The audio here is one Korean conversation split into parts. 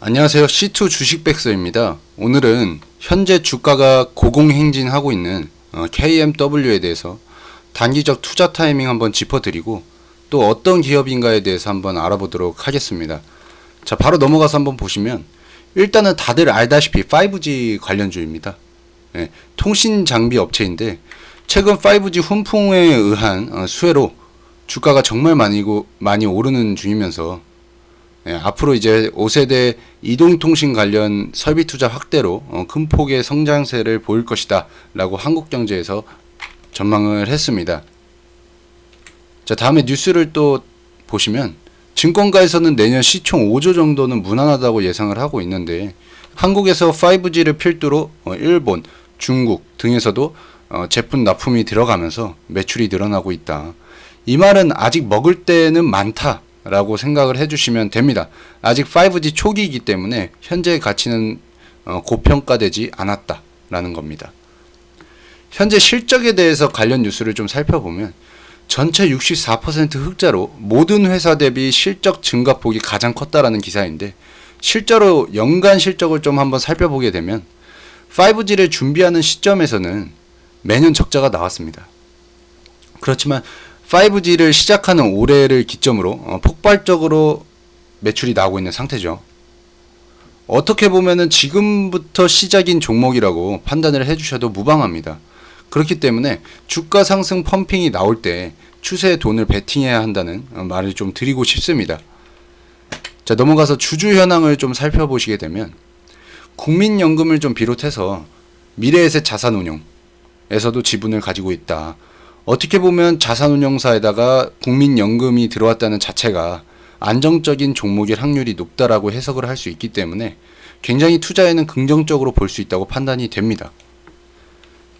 안녕하세요. C2 주식백서입니다. 오늘은 현재 주가가 고공행진하고 있는 어, KMW에 대해서 단기적 투자 타이밍 한번 짚어드리고 또 어떤 기업인가에 대해서 한번 알아보도록 하겠습니다. 자, 바로 넘어가서 한번 보시면 일단은 다들 알다시피 5G 관련주입니다. 예, 통신 장비 업체인데 최근 5G 훈풍에 의한 어, 수혜로 주가가 정말 많이, 고- 많이 오르는 중이면서 예, 앞으로 이제 5세대 이동통신 관련 설비 투자 확대로 어, 큰 폭의 성장세를 보일 것이다라고 한국경제에서 전망을 했습니다. 자 다음에 뉴스를 또 보시면 증권가에서는 내년 시총 5조 정도는 무난하다고 예상을 하고 있는데 한국에서 5G를 필두로 어, 일본, 중국 등에서도 어, 제품 납품이 들어가면서 매출이 늘어나고 있다. 이 말은 아직 먹을 때는 많다 라고 생각을 해주시면 됩니다. 아직 5G 초기이기 때문에 현재의 가치는 어, 고평가되지 않았다 라는 겁니다. 현재 실적에 대해서 관련 뉴스를 좀 살펴보면 전체 64% 흑자로 모든 회사 대비 실적 증가폭이 가장 컸다라는 기사인데 실제로 연간 실적을 좀 한번 살펴보게 되면 5G를 준비하는 시점에서는 매년 적자가 나왔습니다. 그렇지만 5G를 시작하는 올해를 기점으로 어, 폭발적으로 매출이 나오고 있는 상태죠. 어떻게 보면은 지금부터 시작인 종목이라고 판단을 해주셔도 무방합니다. 그렇기 때문에 주가 상승 펌핑이 나올 때 추세에 돈을 베팅해야 한다는 어, 말을 좀 드리고 싶습니다. 자 넘어가서 주주 현황을 좀 살펴보시게 되면 국민연금을 좀 비롯해서 미래에셋 자산운용에서도 지분을 가지고 있다. 어떻게 보면 자산운용사에다가 국민연금이 들어왔다는 자체가 안정적인 종목일 확률이 높다라고 해석을 할 수 있기 때문에 굉장히 투자에는 긍정적으로 볼 수 있다고 판단이 됩니다.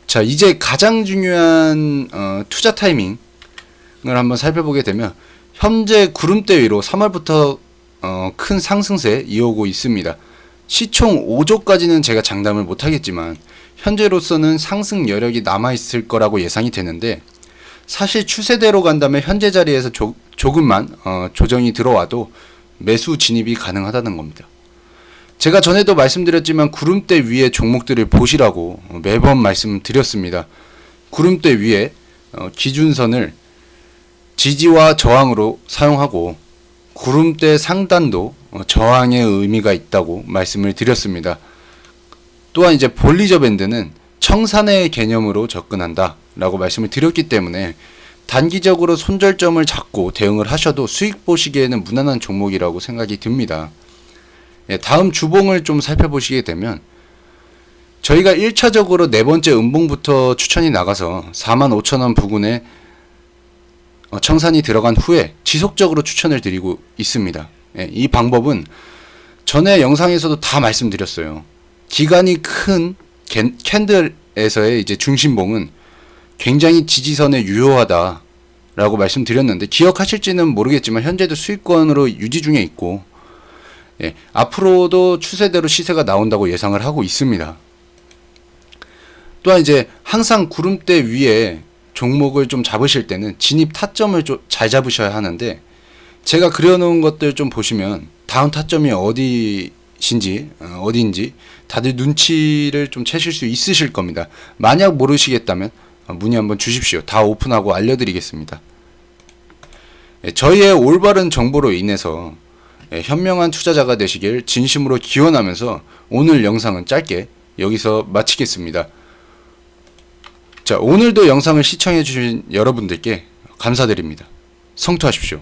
자, 이제 가장 중요한 어, 투자 타이밍을 한번 살펴보게 되면 현재 구름대 위로 3월부터 어, 큰 상승세 이어오고 있습니다. 시총 5조까지는 제가 장담을 못하겠지만 현재로서는 상승 여력이 남아 있을 거라고 예상이 되는데 사실 추세대로 간다면 현재 자리에서 조, 조금만 어, 조정이 들어와도 매수 진입이 가능하다는 겁니다. 제가 전에도 말씀드렸지만 구름대 위에 종목들을 보시라고 어, 매번 말씀드렸습니다. 구름대 위에 어, 기준선을 지지와 저항으로 사용하고 구름대 상단도 어, 저항의 의미가 있다고 말씀을 드렸습니다. 또한 이제 볼리저 밴드는 청산의 개념으로 접근한다 라고 말씀을 드렸기 때문에 단기적으로 손절점을 잡고 대응을 하셔도 수익 보시기에는 무난한 종목이라고 생각이 듭니다. 예, 다음 주봉을 좀 살펴보시게 되면 저희가 1차적으로 네 번째 음봉부터 추천이 나가서 45,000원 부근에 어, 청산이 들어간 후에 지속적으로 추천을 드리고 있습니다. 예, 이 방법은 전에 영상에서도 다 말씀드렸어요. 기간이 큰 캔- 캔들에서의 이제 중심봉은 굉장히 지지선에 유효하다 라고 말씀드렸는데 기억하실지는 모르겠지만 현재도 수익권으로 유지 중에 있고 예, 앞으로도 추세대로 시세가 나온다고 예상을 하고 있습니다. 또한 이제 항상 구름대 위에 종목을 좀 잡으실 때는 진입 타점을 좀 잘 잡으셔야 하는데 제가 그려놓은 것들 좀 보시면 다음 타점이 어디신지 어, 어디인지 다들 눈치를 좀 채실 수 있으실 겁니다. 만약 모르시겠다면 어, 문의 한번 주십시오. 다 오픈하고 알려드리겠습니다. 예, 저희의 올바른 정보로 인해서 예, 현명한 투자자가 되시길 진심으로 기원하면서 오늘 영상은 짧게 여기서 마치겠습니다. 자, 오늘도 영상을 시청해주신 여러분들께 감사드립니다. 성투하십시오.